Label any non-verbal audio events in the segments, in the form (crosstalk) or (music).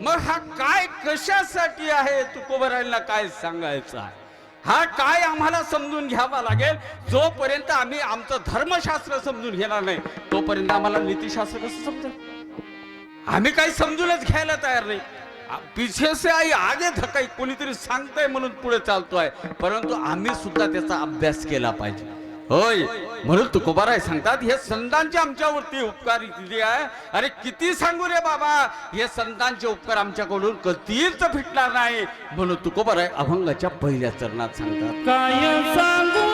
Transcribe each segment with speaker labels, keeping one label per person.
Speaker 1: मग हा काय कशासाठी आहे? तुकोबरायला काय सांगायचं आहे? हा काय आम्हाला समजून घ्यावा लागेल? जोपर्यंत आम्ही आमचं धर्मशास्त्र समजून घेणार नाही तोपर्यंत आम्हाला नीतीशास्त्र कसं समजेल? आम्ही काही समजूनच घ्यायला तयार नाही. आ- पिछे से आई आगे धकाई कोणीतरी सांगताय म्हणून पुढे चालतोय. परंतु आम्ही सुद्धा त्याचा अभ्यास केला पाहिजे. होय. म्हणून तुकोबाराय सांगतात हे संतांचे आमच्यावरती उपकार किती आहे. अरे किती सांगू रे बाबा हे संतांचे उपकार आमच्याकडून कधीच फिटणार नाही. म्हणून तुकोबाराय अभंगाच्या पहिल्या चरणात सांगतात.
Speaker 2: काय सांगू?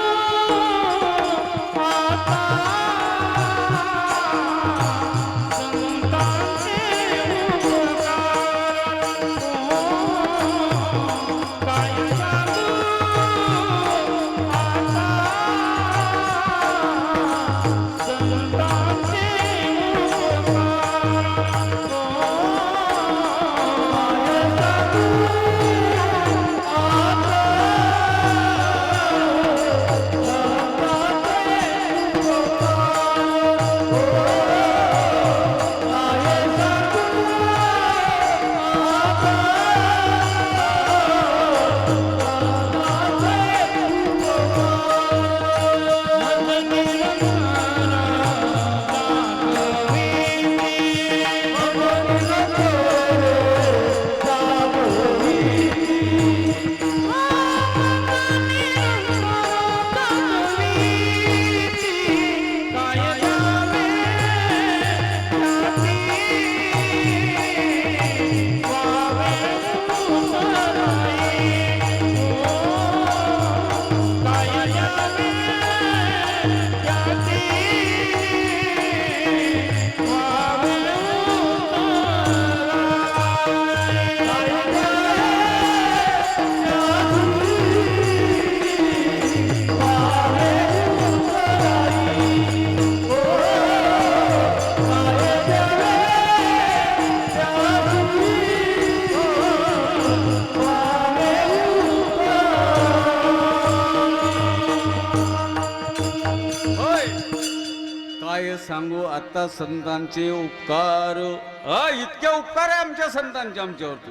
Speaker 2: काय सांगू?
Speaker 1: आता संतांचे उपकार. अ, इतके उपकार आहे आमच्या संतांचे आमच्यावरती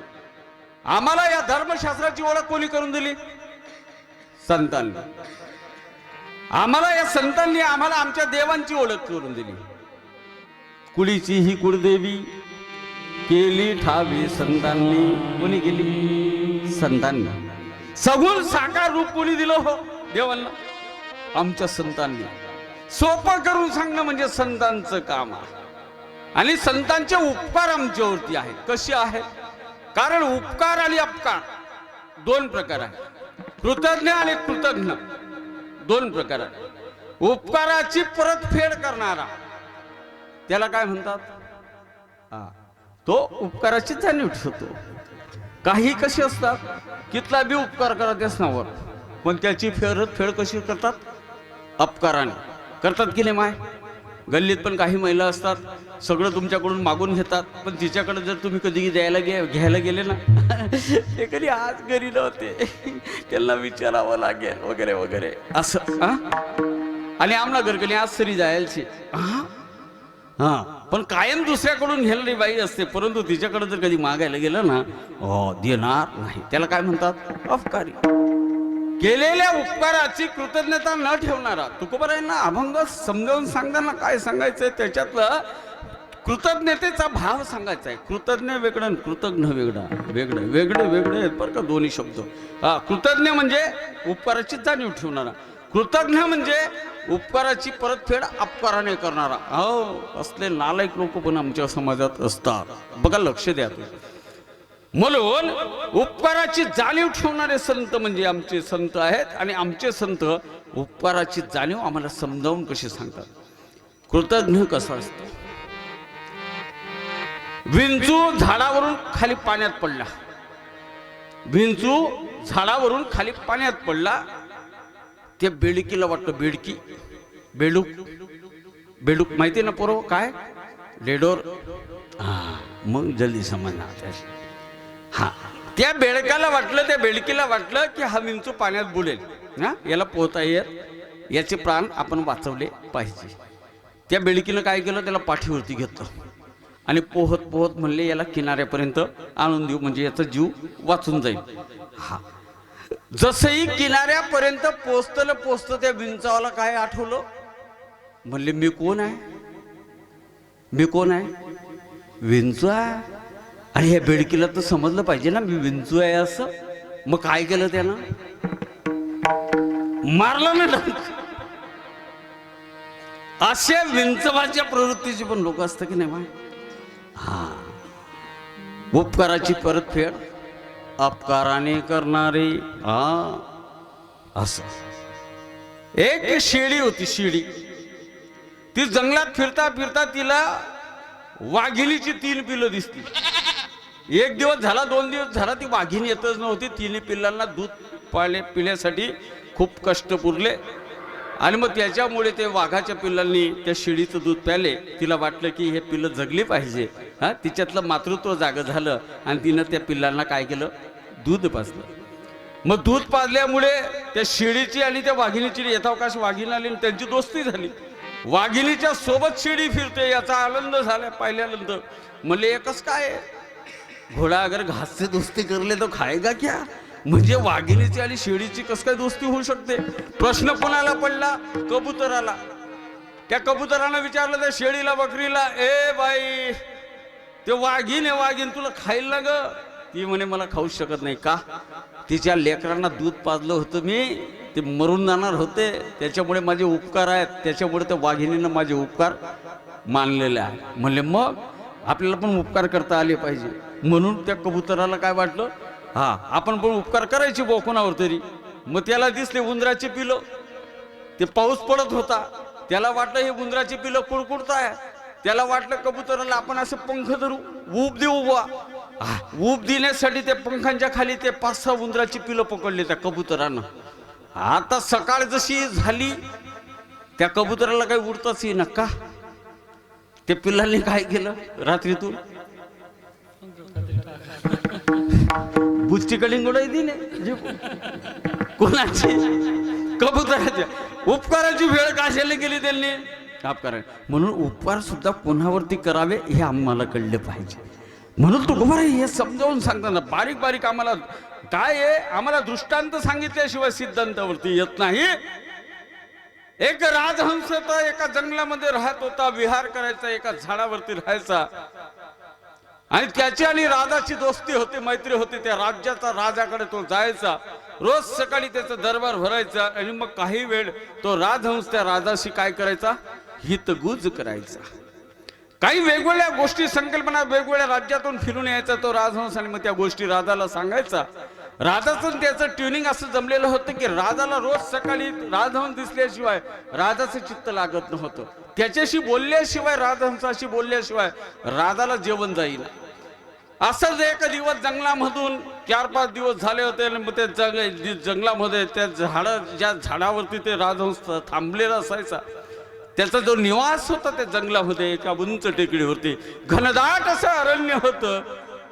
Speaker 1: आम्हाला या धर्मशास्त्राची ओळख कोणी करून दिली? संतांनी. आम्हाला या संतांनी आम्हाला आमच्या देवांची ओळख करून दिली. कुळीची ही कुळदेवी केली ठावी संतांनी. कोणी केली? संतांनी. सगुण साकार रूप कोणी दिलं हो देवांना? आमच्या संतांनी. सोपं करून सांगणं म्हणजे संतांचं काम आहे. आणि संतांचे उपकार आमच्यावरती आहेत. कसे आहेत? कारण उपकार आणि अपकार दोन प्रकार आहेत. कृतज्ञ आणि कृतज्ञ दोन प्रकार आहेत. उपकाराची परतफेड करणारा त्याला काय म्हणतात? हा तो उपकाराची जाणीव ठेवतो. काही कसे असतात? कितला बी उपकार करत असण्यावर पण त्याची फेरत फेड कशी करतात? अपकाराने. करतात की नाही माय? गल्लीत पण काही महिला असतात सगळं तुमच्याकडून मागून घेतात पण तिच्याकडे जर तुम्ही कधी द्यायला गे घ्यायला गेले ना? (laughs) ते कधी आज घरी नव्हते. त्यांना विचारावं लागेल वगैरे वगैरे. असं आणि आमला घरकली आज तरी जायची हा. पण कायम दुसऱ्याकडून घेणारी बाई असते परंतु तिच्याकडे जर कधी मागायला गेलं ना हो देणार नाही. त्याला काय म्हणतात? अफकारी. केलेल्या उपकाराची कृतज्ञता न ठेवणारा तुकोबरायांना अभंग समजावून सांगताना काय सांगायचंय? त्याच्यातलं कृतज्ञतेचा भाव सांगायचा आहे कृतज्ञ वेगळं कृतज्ञ वेगळं. वेगळं वेगळं वेगळे आहेत बरं का दोन्ही शब्द. हा कृतज्ञ म्हणजे उपकाराची जाणीव ठेवणारा. कृतज्ञ म्हणजे उपकाराची परतफेड अपकाराने करणारा. हो असले नालायक लोक पण आमच्या समाजात असतात. बघा लक्ष द्या तुम्ही. म्हणून उपकाराची जाणीव ठेवणारे संत म्हणजे आमचे संत आहेत आणि आमचे संत उपकाराची जाणीव आम्हाला समजावून कशी सांगतात? कृतज्ञ कसा असतो? विंचू झाडावरून खाली पाण्यात पडला. विंचू झाडावरून खाली पाण्यात पडला. त्या बेडकीला वाटतं बेडकी. बेडूक. बेडूक माहिती ना पोरो काय? लेडोर. हा मग जल्दी समजणार त्याशी हा. त्या बेडकाला वाटलं त्या बेडकीला वाटलं की हा विंचू पाण्यात बुडेल. हा? याला पोहता येत. याचे प्राण आपण वाचवले पाहिजे. त्या बेळकीनं काय केलं? त्याला पाठीवरती घेतलं. आणि पोहत पोहत म्हणले याला किनाऱ्यापर्यंत आणून देऊ म्हणजे याचा जीव वाचून जाईल. हा. जसंही किनाऱ्यापर्यंत पोचतलं पोचतं त्या विंचावाला काय आठवलं? म्हणले मी कोण आहे? मी कोण आहे? विंचू आहे? आणि या बेडकीला तर समजलं पाहिजे ना मी विंचू आहे असं. मग काय केलं त्यानं? मारलं ना डंक. अशा विंचवाच्या प्रवृत्तीची पण लोक असतं की नाही बा? हा. उपकाराची परतफेड अपकाराने करणारी हा. असं. एक शेळी होती शेळी ती जंगलात फिरता फिरता तिला वाघिलीची तीन पिलं दिसती एक दिवस झाला दोन दिवस झाला ती वाघीण येतच नव्हती. तिन्ही पिल्लांना दूध पाळले पिण्यासाठी खूप कष्ट पुरले. आणि मग त्याच्यामुळे ते वाघाच्या पिल्लांनी त्या शिडीचं दूध प्याले. तिला वाटलं की हे पिल्लं जगली पाहिजे. हां तिच्यातलं मातृत्व जागं झालं आणि तिनं त्या पिल्लांना काय केलं? दूध पाजलं. मग दूध पाजल्यामुळे त्या शिडीची आणि त्या वाघिणीची यथावकाश वाघिणी आली आणि त्यांची दोस्ती झाली. वाघिणीच्या सोबत शिडी फिरते याचा आनंद झाला पाहिल्यानंतर. म्हणले एकच काय आहे? घोडा अगर घास से दोस्ती करले तो खाएगा क्या? म्हणजे वाघिणीची आणि शेळीची कस काय दोस्ती होऊ शकते? प्रश्न कोणाला पडला? कबुतराला. त्या कबुतरानं विचारलं त्या शेळीला बकरीला ए बाई ते वाघीन आहे वाघीन तुला खाईल ना ग? ती म्हणे मला खाऊच शकत नाही. का? तिच्या लेकरांना दूध पाजलं होतं मी. ते मरून जाणार होते. त्याच्यामुळे माझे उपकार आहेत. त्याच्यामुळे त्या वाघिणीनं माझे उपकार मानलेले आहे म्हणले मग आपल्याला पण उपकार करता आले पाहिजे. म्हणून त्या कबुतराला काय वाटलं? हा आपण पण उपकार करायचे बो कोणावर तरी. मग त्याला दिसले उंदराचे पिलं. ते पाऊस पडत होता. त्याला वाटलं हे उंदराची पिलं कुडकुडताय. त्याला वाटलं कबुतराला आपण असं पंख धरू. ऊब देऊ बुवा. हा, ऊब देण्यासाठी त्या पंखांच्या खाली ते पाच सहा उंदराची पिलं पकडली त्या कबुतरानं. आता सकाळ जशी झाली त्या कबुतराला काही उडताच येईना का? ते पिल्लांनी काय केलं रात्रीतून? बुच्ची कोणाची? कबुतराच्या उपकाराची वेळ काशाला गेली त्यांनी. अपकार म्हणून उपकार सुद्धा कोणावरती करावे हे आम्हाला कळले पाहिजे. म्हणून तुकोबार हे समजावून सांगताना बारीक बारीक आम्हाला काय आहे? आम्हाला दृष्टांत सांगितल्याशिवाय सिद्धांतावरती येत नाही. एक राजहंस होता एका जंगलामध्ये राहत होता विहार करायचा एका झाडावरती राहायचा. आणि त्याची आणि राजाची दोस्ती होती मैत्री होती त्या राज्याचा राजाकडे तो जायचा. रोज सकाळी त्याचा दरबार भरायचा आणि मग काही वेळ तो राजहंस त्या राजाशी काय करायचा? हितगुज करायचा. काही वेगवेगळ्या गोष्टी संकल्पना वेगवेगळ्या राज्यातून फिरून यायचा तो राजहंस आणि मग त्या गोष्टी राजाला सांगायचा. राजाचं त्याचं ट्युनिंग असं जमलेलं होतं की राजाला रोज सकाळी राजहंस दिसल्याशिवाय राजाचं चित्त लागत नव्हतं. त्याच्याशी बोलल्याशिवाय राजहंसाशी बोलल्याशिवाय राजाला जेवण जाईल असंच एक दिवस जंगलामधून चार पाच दिवस झाले होते आणि मग ते जंग जंगलामध्ये त्या झाडं ज्या झाडावरती ते राजहंस थांबलेला असायचा त्याचा जो निवास होता त्या जंगलामध्ये एका उंच टेकडीवरती घनदाट असं अरण्य होतं.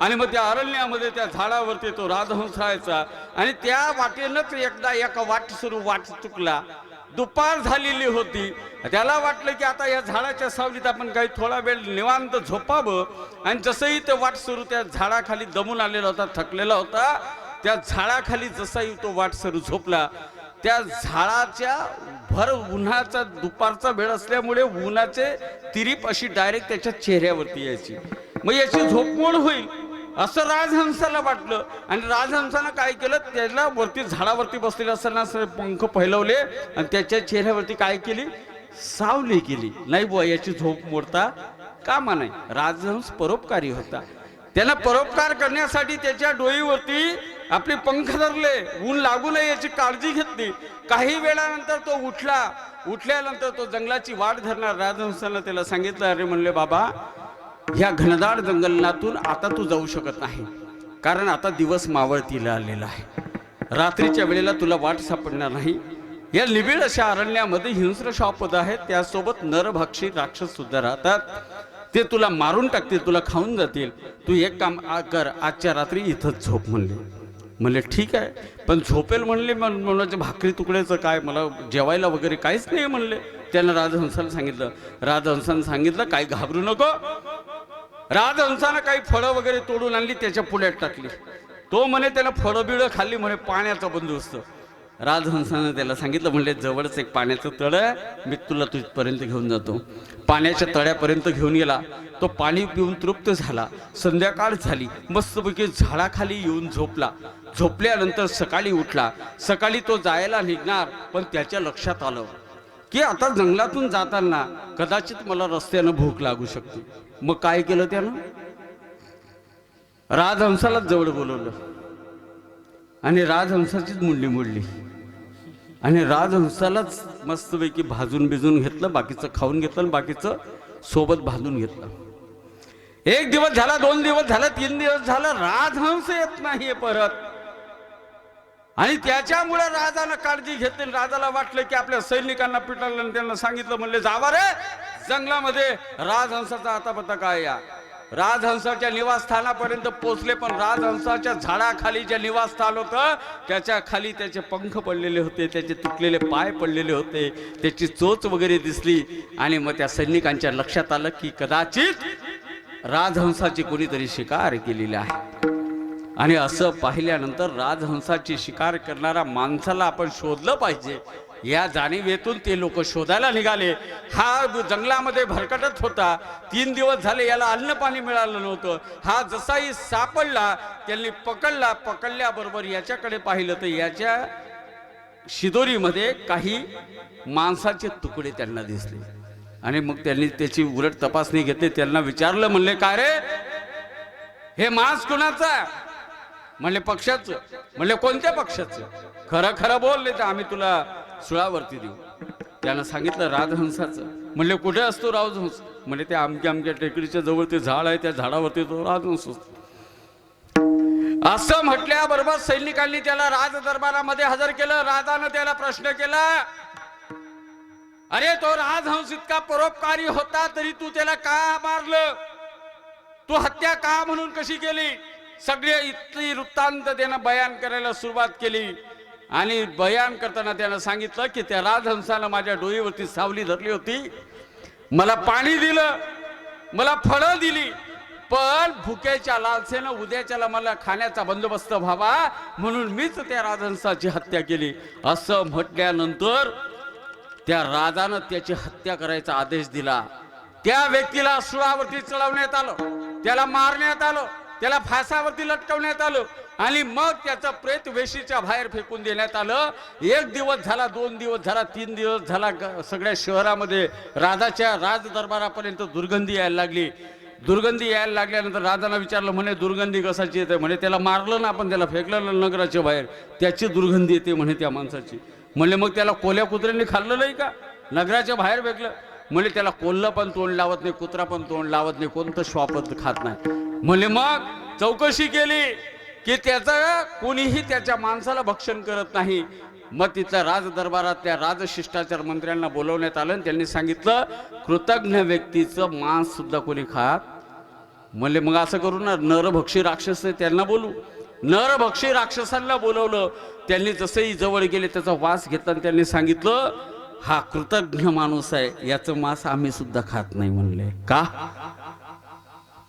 Speaker 1: आणि मग त्या अरण्यामध्ये त्या झाडावरती तो राजहंस राहायचा. आणि त्या वाटेनंच एकदा एका वाट सुरू वाट चुकला. दुपार झालेली होती. त्याला वाटलं की आता या झाडाच्या सावलीत आपण काही थोडा वेळ निवांत झोपावं. आणि जसंही ते वाट सुरू त्या झाडाखाली दमून आलेला होता थकलेला होता त्या झाडाखाली जसाही तो वाट सुरू झोपला. त्या झाडाच्या भर उन्हाचा दुपारचा वेळ असल्यामुळे उन्हाचे तिरीप अशी डायरेक्ट त्याच्या चेहऱ्यावरती यायची. मग याची झोपमोड होईल? असं राजहंसाला वाटलं. आणि राजहंसानं काय केलं? त्याला वरती झाडावरती बसलेलं असताना असं पंख फैलवले आणि त्याच्या चेहऱ्यावरती काय केली? सावली केली. नाही बुवा याची झोप मोडता कामा नाही. राजहंस परोपकारी होता. त्याला परोपकार करण्यासाठी त्याच्या डोईवरती आपले पंख धरले. ऊन लागू नये याची काळजी घेतली. काही वेळानंतर तो उठला. उठल्यानंतर तो जंगलाची वाट धरणार. राजहंसानं त्याला सांगितलं अरे म्हणले बाबा ह्या घनदाट जंगलातून आता तू जाऊ शकत नाही. कारण आता दिवस मावळतीला आलेला आहे. रात्रीच्या वेळेला तुला वाट सापडणार नाही. या निबिड अशा अरण्यामध्ये हिंस्र शापद आहेत. त्यासोबत नरभक्षी राक्षस सुद्धा राहतात. ते तुला मारून टाकतील तुला खाऊन जातील. तू एक काम आ- कर आजच्या रात्री इथंच झोप म्हणले. म्हणले ठीक आहे. पण झोपेल म्हणले म्हण- भाकरी तुकड्याचं काय? मला जेवायला वगैरे काहीच नाही म्हणले. त्यानं राजहंसाला सांगितलं. राजहंसानं सांगितलं काही घाबरू नको. राजहंसानं काही फळं वगैरे तोडून आणली त्याच्या पुढ्यात टाकली. तो म्हणे त्यानं फळं बिळं खाल्ली म्हणे पाण्याचा बंदोबस्त. राजहंसानं त्याला सांगितलं म्हणले जवळच एक पाण्याचं तळ आहे मी तुला तुझपर्यंत घेऊन जातो. पाण्याच्या तळ्यापर्यंत घेऊन गेला. तो पाणी पिऊन तृप्त झाला. संध्याकाळ झाली. मस्तपैकी झाडाखाली येऊन झोपला. झोपल्यानंतर सकाळी उठला. सकाळी तो जायला निघणार पण त्याच्या लक्षात आलं. की आता जंगलातून जाताना कदाचित मला रस्त्यानं भूक लागू शकते. मग काय केलं त्यानं? राजहंसालाच जवळ बोलवलं. आणि राजहंसाचीच मुंडी मोडली. आणि राजहंसालाच मस्तपैकी भाजून बिजून घेतलं बाकीचं खाऊन घेतलं आणि बाकीचं सोबत भाजून घेतलं. एक दिवस झाला दोन दिवस झाला तीन दिवस झाला राजहंस येत नाहीये परत. आणि त्याच्यामुळे राजानं काळजी घेतली आणि राजाला वाटलं की आपल्या सैनिकांना पिटाळलं आणि त्यांना सांगितलं म्हणले जावा रे जंगलामध्ये राजहंसाचा आता पत्ता काय या? राजहंसाच्या निवासस्थानापर्यंत पोचले पण राजहंसाच्या झाडाखाली जे निवासस्थान होतं त्याच्याखाली त्याचे पंख पडलेले होते त्याचे तुटलेले पाय पडलेले होते त्याची चोच वगैरे दिसली आणि मग त्या सैनिकांच्या लक्षात आलं की कदाचित राजहंसाची कोणीतरी शिकार केलेली आहे. आणि असं पाहिल्यानंतर राजहंसाची शिकार करणारा माणसाला आपण शोधलं पाहिजे. या जाणीवेतून ते लोक शोधायला निघाले. हा जंगलामध्ये भरकटत होता. तीन दिवस झाले याला अन्न पाणी मिळालं नव्हतं. हा जसाही सापडला त्यांनी पकडला पकडल्याबरोबर याच्याकडे पाहिलं तर याच्या शिदोरीमध्ये काही माणसाचे तुकडे त्यांना दिसले. आणि मग त्यांनी त्याची उलट तपासणी घेतली. त्यांना विचारलं म्हणले काय रे? हे मांस कुणाचा म्हणले पक्षाचं. म्हणले कोणत्या पक्षाचं? खरं खरं बोलले तर आम्ही तुला सुळावरती देऊ. त्यानं सांगितलं राजहंसाचं. म्हणले कुठे असतो राजहंस? म्हणजे ते आमच्या आमच्या टेकडीच्या जवळ ते झाड आहे त्या झाडावरती तो राजहंस असतो. असं म्हटल्याबरोबर सैनिकांनी त्याला राज दरबारामध्ये हजर केलं राजानं त्याला प्रश्न केला अरे तो राजहंस इतका परोपकारी होता तरी तू त्याला का मारलं? तू हत्या का म्हणून कशी केली? सगळे इतकी वृत्तांत त्यानं बयान करायला सुरुवात केली. आणि बयान करताना त्यानं सांगितलं की त्या राजहंसानं माझ्या डोईवरती सावली धरली होती. मला पाणी दिलं मला फळं दिली पण भुकेच्या लालसेनं उद्याच्याला मला खाण्याचा बंदोबस्त व्हावा म्हणून मीच त्या राजहंसाची हत्या केली. असं म्हटल्यानंतर त्या राजानं त्याची हत्या करायचा आदेश दिला. त्या व्यक्तीला सुळावरती चढवण्यात आलं त्याला मारण्यात आलं. त्याला फासावरती लटकवण्यात आलं. आणि मग त्याचं प्रेत वेशीच्या बाहेर फेकून देण्यात आलं. एक दिवस झाला दोन दिवस झाला तीन दिवस झाला ग- सगळ्या शहरामध्ये राजाच्या राज दरबारापर्यंत दुर्गंधी यायला लागली. दुर्गंधी यायला लागल्यानंतर राजाला विचारलं म्हणे दुर्गंधी कशाची येते? म्हणे त्याला मारलं ना आपण त्याला फेकलं ना नगराच्या बाहेर. त्याची दुर्गंधी येते म्हणे त्या माणसाची. म्हणले मग त्याला कोल्या कुत्र्यांनी खाल्लं नाही का? नगराच्या बाहेर फेकलं. म्हणजे त्याला कोल्हा पण तोंड लावत नाही कुत्रा पण तोंड लावत नाही कोणतं श्वापत खात नाही. म्हणजे मग चौकशी केली की त्याचं कोणीही त्याच्या माणसाला भक्षण करत नाही. मग तिथल्या राजदरबारात त्या राजशिष्टाचार मंत्र्यांना बोलवण्यात आलं आणि त्यांनी सांगितलं कृतज्ञ व्यक्तीचं मांस सुद्धा कोणी खात म्हणजे मग असं करू ना नरभक्षी राक्षस त्यांना बोलू. नरभक्षी राक्षसांना बोलवलं. त्यांनी जसंही जवळ गेले त्याचा वास घेताना आणि त्यांनी सांगितलं हा कृतज्ञ माणूस आहे याचं मांस आम्ही सुद्धा खात नाही म्हणले. का?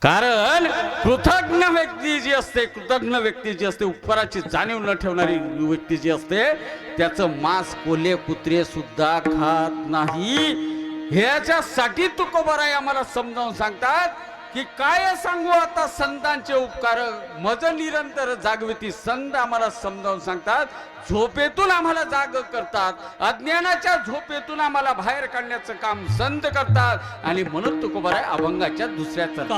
Speaker 1: कारण कृतज्ञ व्यक्ती जी असते कृतज्ञ व्यक्ती जी असते उपराची जाणीव न ठेवणारी व्यक्ती जी असते त्याचं मांस कोले कुत्रे सुद्धा खात नाही. ह्याच्यासाठी तुकोबाराय आम्हाला समजावून सांगतात की काय सांगू आता संतांचे उपकार? मज निरंतर जागविती संत आम्हाला समजावून सांगतात. झोपेतून आम्हाला जाग करतात. अज्ञानाच्या झोपेतून आम्हाला बाहेर काढण्याचं काम संत करतात. आणि म्हणून आहे अभंगाच्या
Speaker 2: दुसऱ्याचं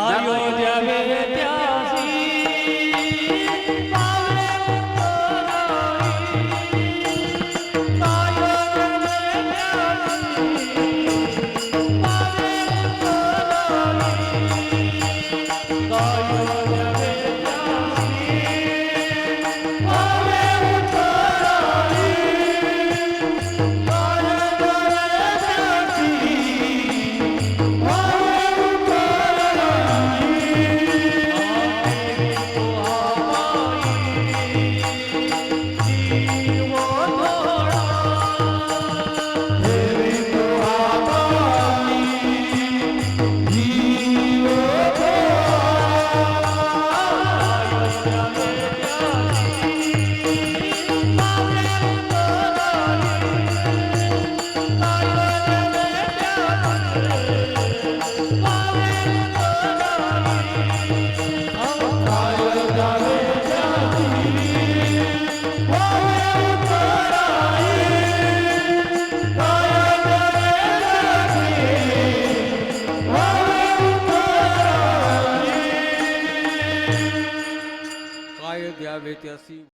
Speaker 2: metió
Speaker 1: así.